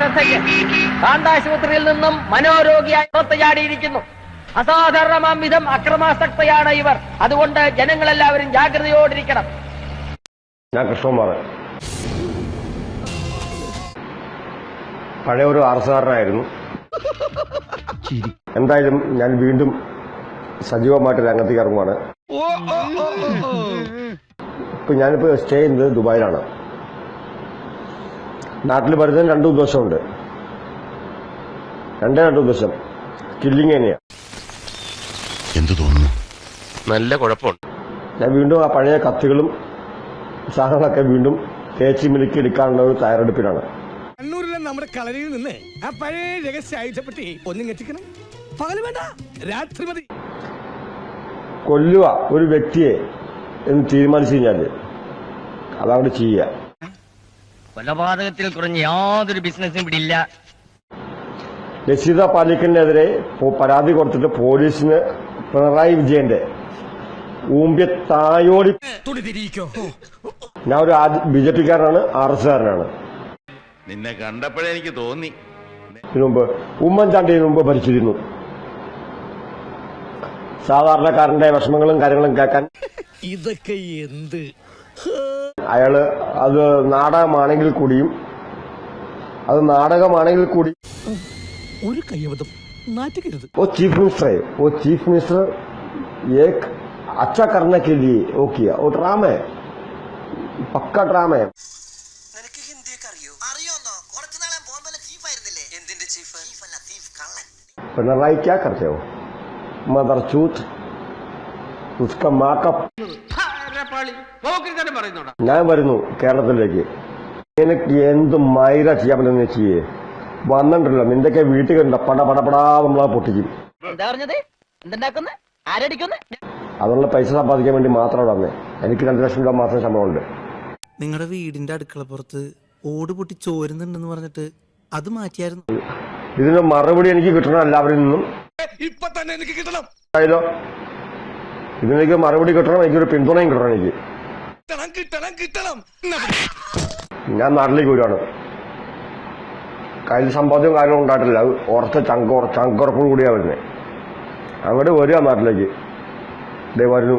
ശ്രദ്ധയ്ക്ക് കാന്താശുപത്രിയിൽ നിന്നും മനോരോഗിയായി പുറത്തുചാടിയിരിക്കുന്നു അസാധാരണമാം വിധം അക്രമാസക്തയാണ് ഇവർ. അതുകൊണ്ട് ജനങ്ങളെല്ലാവരും ജാഗ്രതയോടിരിക്കണം. ഞാൻ കൃഷ്ണകുമാർ പഴയ ഒരു ആർസുകാരനായിരുന്നു എന്തായാലും ഞാൻ വീണ്ടും സജീവമായിട്ട് രംഗത്തേക്ക് ഇറങ്ങുവാണ്. ഇപ്പൊ ഞാനിപ്പോ സ്റ്റേ ചെയ്യുന്നത് ദുബായിലാണ്. നാട്ടിൽ വരുന്നതിന് രണ്ട് ഉദ്ദേശമുണ്ട്. രണ്ടേ രണ്ടു ദിവസം കില്ലിങ് തന്നെയാണ് എന്തു തോന്നുന്നു? നല്ല കുഴപ്പമുണ്ട്. ഞാൻ വീണ്ടും ആ പഴയ കത്തികളും സാധനങ്ങളൊക്കെ വീണ്ടും തേച്ചി മിനുക്കി എടുക്കാനുള്ള ഒരു തയ്യാറെടുപ്പിലാണ്. കണ്ണൂരിലെ നമ്മുടെ കളരിയിൽ നിന്ന് ആ പഴയ രഹസ്യ ആയുധപ്പെട്ടി ഒന്നും എത്തിക്കണം. പകൽ വേണ്ട. രാത്രി മതി. കൊല്ലുക ഒരു വ്യക്തിയെ എന്ന് തീരുമാനിച്ചു കഴിഞ്ഞാൽ അതങ്ങോട്ട് ചെയ്യുക കൊലപാതകത്തിൽ കുറഞ്ഞ യാതൊരു ബിസിനസ്സും ഇവിടെ ഇല്ല ലസിത പാലിക്കലിനെതിരെ പോ- പരാതി കൊടുത്തിട്ട് പോലീസിന് പിണറായി വിജയന്റെ ഊമ്പ്യ തായോടി ഞാൻ ഒരു ബി ജെ പിക്കാരനാണ് ആർ എസ് കാരനാണ് നിന്നെ കണ്ടപ്പോഴേ എനിക്ക് തോന്നി. മുമ്പ് ഉമ്മൻചാണ്ടിന് മുമ്പ് ഭരിച്ചിരുന്നു. സാധാരണക്കാരന്റെ വിഷമങ്ങളും കാര്യങ്ങളും കേൾക്കാൻ ഇതൊക്കെ എന്ത് അയാള് അത് നാടകമാണെങ്കിൽ കൂടിയും അത് നാടകമാണെങ്കിൽ കൂടി ഒരു കയ്യബദ്ധം നാറ്റുകരുത് वो चीफ मिनिस्टर है वो चीफ मिनिस्टर एक अच्छा करने के लिए वो किया वो ड्रामा है पक्का ड्रामा है നിനക്ക് ഹിന്ദിയൊക്കെ അറിയോ അറിയോന്നോ കുറച്ചു നാളെ ബോംബെയിലെ ചീഫ് ആയിരുന്നില്ലേ എന്തിന്റെ ചീഫ് ചീഫ് അല്ല ചീഫ് കള്ളൻ पिनराई क्या करते हो मदर चूत उसका माँ का ഞാൻ വരുന്നു കേരളത്തിലേക്ക്. എനിക്ക് എന്ത് മൈര ചെയ്യാൻ പറ്റുന്ന ചെയ്യേ വന്നിട്ടുണ്ടല്ലോ. നിന്റെയൊക്കെ വീട്ടിൽ കണ്ട പട പടപടാ നമ്മളെ പൊട്ടിക്കും. അതുള്ള പൈസ സമ്പാദിക്കാൻ വേണ്ടി മാത്രമാണ് വന്നേ. എനിക്ക് രണ്ട് ലക്ഷം രൂപ മാത്രം ശമ്പളമുണ്ട്. നിങ്ങളുടെ വീടിന്റെ അടുക്കളപ്പുറത്ത് ഓട് പൊട്ടി ചോരുന്നുണ്ടെന്ന് പറഞ്ഞിട്ട് അത് മാറ്റിയായിരുന്നു. ഇതിന് മറുപടി എനിക്ക് കിട്ടണം എല്ലാവരിൽ നിന്നും. ഇപ്പൊ തന്നെ എനിക്ക് കിട്ടണം. ആയല്ലോ. ഇതിനെനിക്ക് മറുപടി കിട്ടണം എനിക്കൊരു പിന്തുണയും കിട്ടണം എനിക്ക്. കിട്ടണം കിട്ടണം കിട്ടണം. ഞാൻ നാട്ടിലേക്ക് വരുവാണ് കയ്യിൽ സമ്പാദ്യവും കാര്യവും ഉണ്ടായിട്ടില്ല. അത് ഉറച്ച ചങ്ക ചങ്കുറപ്പോട് കൂടിയാ വരുന്നത് അങ്ങോട്ട് വരിക നാട്ടിലേക്ക്. ദേ വരുന്നു.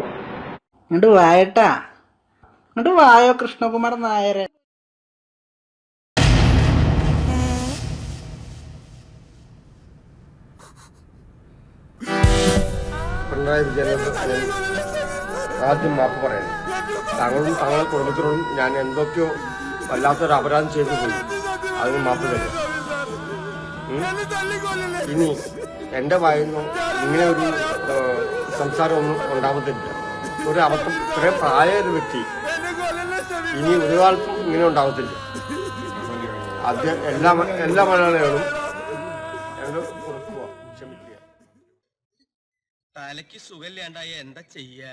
ഇങ്ങോട്ട് വായട്ടാ. ഇങ്ങോട്ട് വായോ കൃഷ്ണകുമാർ നായരെ. പിണറായി വിജയൻ ആദ്യം മാപ്പ് പറയാൻ തങ്ങളോടും താങ്കളുടെ കുടുംബത്തിനോടും ഞാൻ എന്തൊക്കെയോ വല്ലാത്തൊരു അപരാധം ചെയ്തു പോയി. അതിന് മാപ്പ് തരും. ഇനി എന്റെ വായന്നു ഇങ്ങനെ ഒരു സംസാരം സംസാരമൊന്നും ഉണ്ടാവത്തില്ല. ഒരു അബദ്ധം ഇത്രയും പ്രായ ഒരു വ്യക്തി ഇനി ഒരു കാലത്തും ഇങ്ങനെ ഉണ്ടാവത്തില്ല. അത് എല്ലാ എല്ലാ മലയാളികളും തലയ്ക്ക് സുഖമില്ലാണ്ടായ എന്താ ചെയ്യാ?